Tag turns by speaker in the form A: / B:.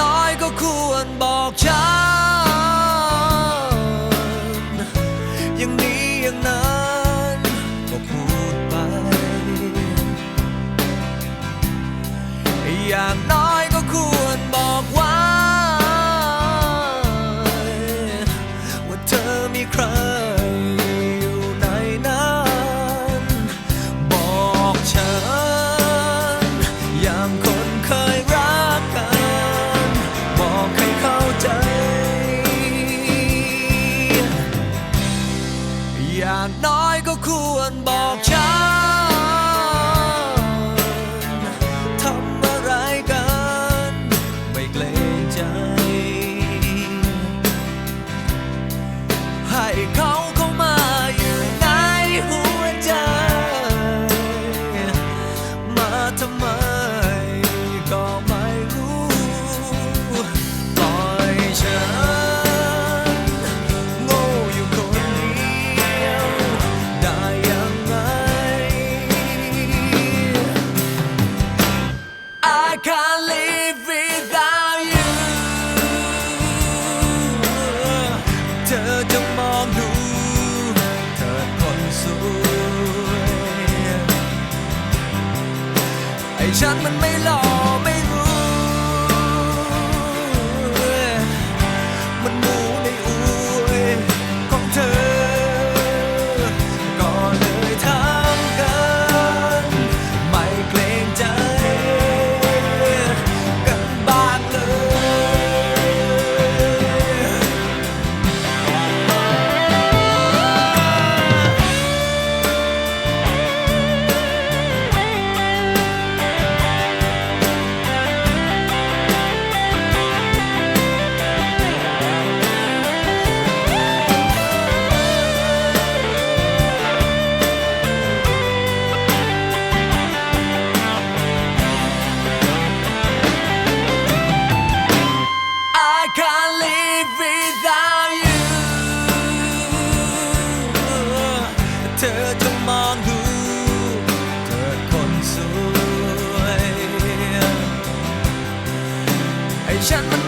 A: น้อยก็ควรบอกฉัน น้อยก็ควรบอกฉัน ฉันมันไม่หล่อไม่ Asian